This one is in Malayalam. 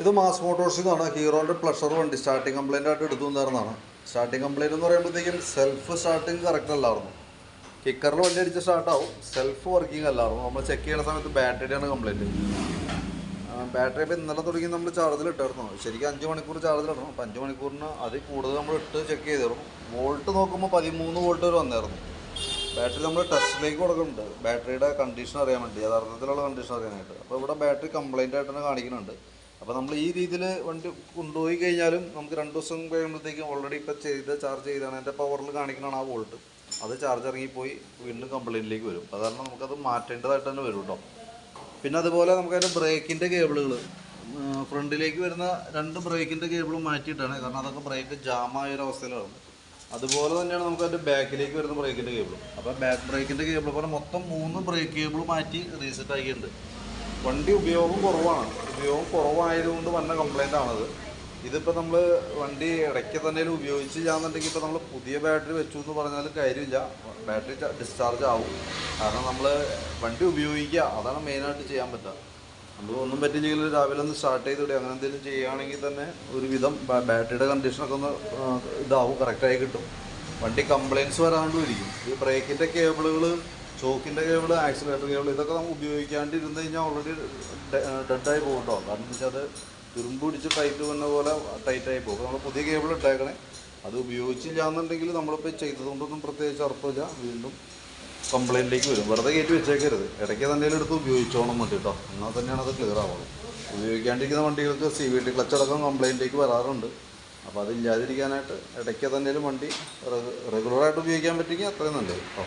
ഇത് മാസ് മോട്ടോഴ്സിൽ നിന്നാണ് ഹീറോന്റെ പ്ലഷർ വണ്ടി. സ്റ്റാർട്ടിങ് കംപ്ലൈന്റ് ആയിട്ട് എടുത്തു തന്നായിരുന്നതാണ് സ്റ്റാർട്ടിങ് കംപ്ലയിന്റ് എന്ന് പറയുമ്പോഴത്തേക്കും സെൽഫ് സ്റ്റാർട്ടിങ് കറക്റ്റ് അല്ലായിരുന്നു. കിക്കറിൽ വണ്ടി അടിച്ച് സ്റ്റാർട്ടാവും സെൽഫ് വർക്കിംഗ് അല്ലായിരുന്നു. നമ്മൾ ചെക്ക് ചെയ്യുന്ന സമയത്ത് ബാറ്ററിയാണ് കംപ്ലൈന്റ് ബാറ്ററി ഇപ്പോൾ ഇന്നലെ തുടങ്ങി നമ്മൾ ചാർജിൽ ഇട്ടായിരുന്നു. ശരിക്കും അഞ്ച് മണിക്കൂർ ചാർജിൽ ഇടണം. അപ്പോൾ അഞ്ച് മണിക്കൂറിന് അതിൽ കൂടുതൽ നമ്മൾ ഇട്ട് ചെക്ക് ചെയ്തിരുന്നു വോൾട്ട് നോക്കുമ്പോൾ പതിമൂന്ന് വോൾട്ട് വരെ വന്നായിരുന്നു. ബാറ്ററി നമ്മൾ ടെസ്റ്റിലേക്ക് കൊടുക്കുന്നുണ്ട്. ബാറ്ററിയുടെ കണ്ടീഷൻ അറിയാൻ വേണ്ടി. യഥാർത്ഥത്തിലുള്ള കണ്ടീഷൻ അറിയാനായിട്ട്. അപ്പോൾ ഇവിടെ ബാറ്ററി കംപ്ലൈന്റ് ആയിട്ട് തന്നെ കാണിക്കുന്നുണ്ട്. അപ്പോൾ നമ്മൾ ഈ രീതിയിൽ വണ്ടി കൊണ്ടുപോയി കഴിഞ്ഞാലും നമുക്ക് രണ്ട് ദിവസം കഴിയുമ്പോഴത്തേക്കും ഓൾറെഡി ഇപ്പോൾ ചെയ്ത് ചാർജ് ചെയ്താണ്. എന്റെ പവറിൽ കാണിക്കണതാണ് ആ വോൾട്ട് അത് ചാർജ് ഇറങ്ങിപ്പോയി വീണ്ടും കംപ്ലയിന്റിലേക്ക് വരും. അത് കാരണം നമുക്കത് മാറ്റേണ്ടതായിട്ട് തന്നെ വരും കേട്ടോ പിന്നെ അതുപോലെ നമുക്ക് അതിന്റെ ബ്രേക്കിന്റെ കേബിളുകൾ ഫ്രണ്ടിലേക്ക് വരുന്ന രണ്ട് ബ്രേക്കിന്റെ കേബിളും മാറ്റിയിട്ടാണ്. കാരണം അതൊക്കെ ബ്രേക്ക് ജാമായ ഒരു അവസ്ഥയിലാണ്. അതുപോലെ തന്നെയാണ് നമുക്ക് അതിന്റെ ബാക്കിലേക്ക് വരുന്ന ബ്രേക്കിന്റെ കേബിൾ അപ്പോൾ ബാക്ക് ബ്രേക്കിന്റെ കേബിൾ പോലെ മൊത്തം മൂന്ന് ബ്രേക്ക് കേബിൾ മാറ്റി റീസെറ്റ് ആക്കിയിട്ടുണ്ട്. വണ്ടി ഉപയോഗം കുറവാണ്. ഉപയോഗം കുറവായതുകൊണ്ട് വന്ന കംപ്ലൈന്റ് ആണത്. ഇതിപ്പോൾ നമ്മൾ വണ്ടി ഇടയ്ക്ക് തന്നെ ഉപയോഗിച്ച് ചെയ്യാന്നുണ്ടെങ്കിൽ ഇപ്പോൾ നമ്മൾ പുതിയ ബാറ്ററി വെച്ചു എന്ന് പറഞ്ഞാൽ കാര്യമില്ല. ബാറ്ററി ഡിസ്ചാർജ് ആവും. കാരണം നമ്മൾ വണ്ടി ഉപയോഗിക്കുക. അതാണ് മെയിനായിട്ട് ചെയ്യാൻ പറ്റുക നമ്മൾ ഒന്നും പറ്റില്ലെങ്കിൽ രാവിലെ ഒന്ന് സ്റ്റാർട്ട് ചെയ്തിടുക. അങ്ങനെ എന്തെങ്കിലും ചെയ്യുകയാണെങ്കിൽ തന്നെ ഒരുവിധം ബാറ്ററിയുടെ കണ്ടീഷനൊക്കെ ഒന്ന് ഇതാവും. കറക്റ്റായി കിട്ടും. വണ്ടി കംപ്ലയിൻസ് വരാണ്ടും ഇരിക്കും. ഈ ബ്രേക്കിന്റെ കേബിളുകൾ ചോക്കിന്റെ കേബിൾ ആക്സിലേറ്റർ കേബിൾ ഇതൊക്കെ നമ്മൾ ഉപയോഗിക്കാണ്ട് ഇരുന്ന് കഴിഞ്ഞാൽ ഓൾറെഡി ഡെഡായി പോകും കേട്ടോ കാരണം എന്ന് വെച്ചാൽ അത് തുരുമ്പ് പിടിച്ച് ടൈറ്റ് വന്ന പോലെ ടൈറ്റായി പോകും. നമ്മൾ പുതിയ കേബിൾ ഇട്ടേക്കണേ. അത് ഉപയോഗിച്ചില്ല എന്നുണ്ടെങ്കിൽ നമ്മളിപ്പോൾ ചെയ്തതുകൊണ്ടൊന്നും പ്രത്യേകിച്ച് അർത്ഥമില്ല വീണ്ടും കംപ്ലയിന്റിലേക്ക് വരും. വെറുതെ കയറ്റി വെച്ചേക്കരുത്. ഇടയ്ക്ക് തന്നെ എടുത്ത് ഉപയോഗിച്ചോണം മതി എന്നാൽ തന്നെയാണ് അത് ക്ലിയർ ആവുള്ളൂ. ഉപയോഗിക്കാണ്ടിരിക്കുന്ന വണ്ടികൾക്ക് സി വി ടി ക്ലച്ച് അടക്കം കംപ്ലയിന്റിലേക്ക് വരാറുണ്ട്. അപ്പോൾ അതില്ലാതിരിക്കാനായിട്ട് ഇടയ്ക്ക് തന്നെ വണ്ടി റെഗുലറായിട്ട് ഉപയോഗിക്കാൻ പറ്റുമെങ്കിൽ അത്രയും നല്ലത്. കേട്ടോ